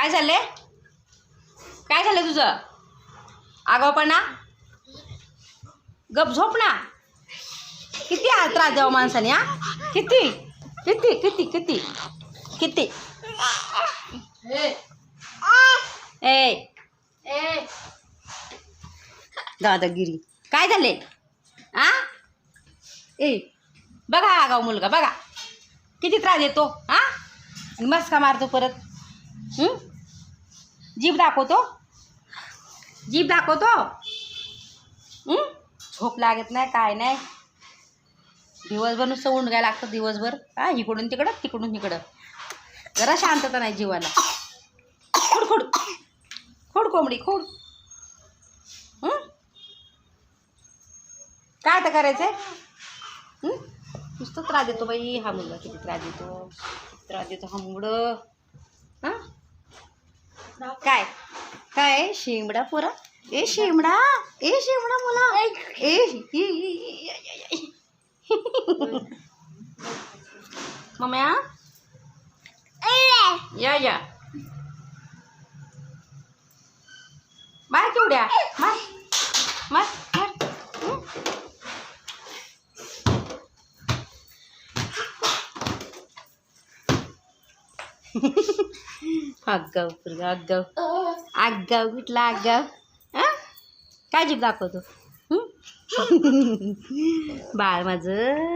काय झालंय काय झालं तुझं? आगावपणा गप झोप ना. किती त्रास द्यावा माणसाने हा? किती? किती? किती? किती? किती? ए. दादागिरी. काय झाले? आ ए. बघा आगाव मुलगा बघा. किती त्रास देतो हा? आणि मस्का मारतो परत? जीभ दाखवतो? जीभ दाखवतो? झोप लागत नाही काय नाही. दिवसभर नुसतं उंडगायला लागतं दिवसभर. हा इकडून तिकडं तिकडून इकडं. जरा शांतता नाही जीवाला. खोड खोड. खोड कोंबडी खोड. काय आता करायचंय? आहे नुसतं त्रास देतो बाई हा मुलगा किती त्रास देतो. त्रास देतो हा मुलगं. काय? काय? शिमडा पोरा? ए शिमडा ए शिमडा मुला! ए मम्या? या या. बाय केवढ्या? आगाव पुरगा आगाव आगाव कुठला आगाव हा? काय जीभ दाखवतो? बाळ माझं.